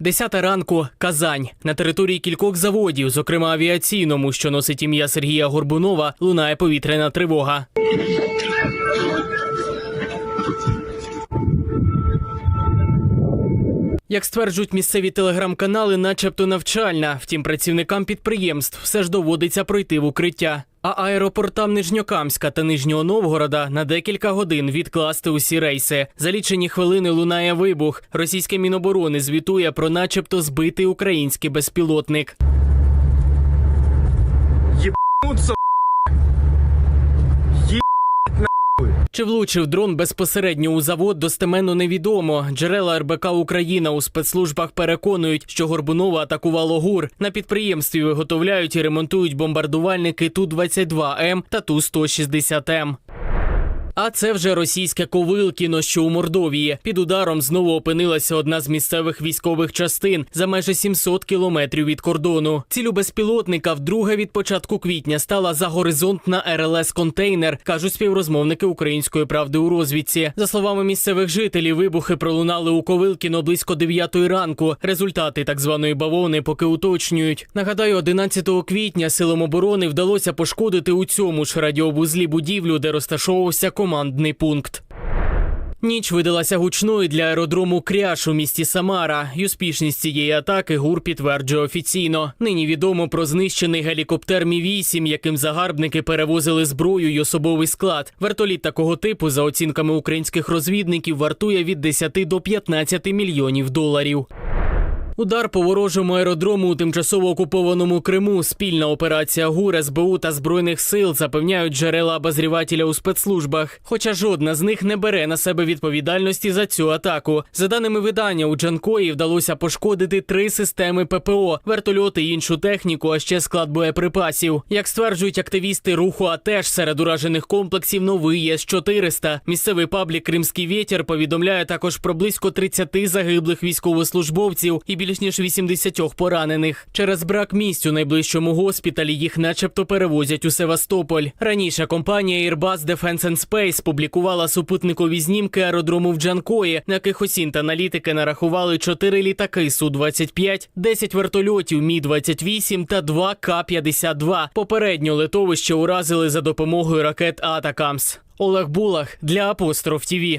Десята ранку Казань на території кількох заводів, зокрема авіаційному, що носить ім'я Сергія Горбунова, лунає повітряна тривога. Як стверджують місцеві телеграм-канали, начебто навчальна. Втім, працівникам підприємств все ж доводиться пройти в укриття. А аеропортам Нижньокамська та Нижнього Новгорода на декілька годин відкласти усі рейси. За лічені хвилини лунає вибух. Російське міноборони звітує про начебто збитий український безпілотник. Ебануться, Чи влучив дрон безпосередньо у завод, достеменно невідомо. Джерела РБК Україна у спецслужбах переконують, що Горбунова атакувало ГУР. На підприємстві виготовляють і ремонтують бомбардувальники Ту-22М та Ту-160М. А це вже російське Ковилкіно, що у Мордовії. Під ударом знову опинилася одна з місцевих військових частин за майже 700 кілометрів від кордону. Цілю безпілотника вдруге від початку квітня стала загоризонтна РЛС контейнер, кажуть співрозмовники української правди у розвідці. За словами місцевих жителів, вибухи пролунали у Ковилкіно близько 9 ранку. Результати так званої бавовни поки уточнюють. Нагадаю, 11 квітня силам оборони вдалося пошкодити у цьому ж радіовузлі будівлю, де розташовувався командний пункт. Ніч видалася гучною для аеродрому Кряш у місті Самара. І успішність цієї атаки ГУР підтверджує офіційно. Нині відомо про знищений гелікоптер Мі 8 яким загарбники перевозили зброю й особовий склад. Вертоліт такого типу, за оцінками українських розвідників, вартує від 10 до 15 мільйонів доларів. Удар по ворожому аеродрому у тимчасово окупованому Криму. Спільна операція ГУР, СБУ та збройних сил запевняють джерела обозрівателя у спецслужбах. Хоча жодна з них не бере на себе відповідальності за цю атаку. За даними видання, у Джанкої вдалося пошкодити три системи ППО, вертольоти і іншу техніку, а ще склад боєприпасів. Як стверджують активісти руху, АТЕШ серед уражених комплексів новий С-400. Місцевий паблік Кримський вітер повідомляє також про близько 30 загиблих військовослужбовців і більш ніж 80 поранених. Через брак місць у найближчому госпіталі їх начебто перевозять у Севастополь. Раніше компанія Airbus Defense and Space публікувала супутникові знімки аеродрому в Джанкої, на яких осінь та аналітики нарахували 4 літаки Су-25, 10 вертольотів Мі-28 та 2 К-52. Попередньо литовище уразили за допомогою ракет Атакамс. Олег Булах для Апостроф ТІВІ.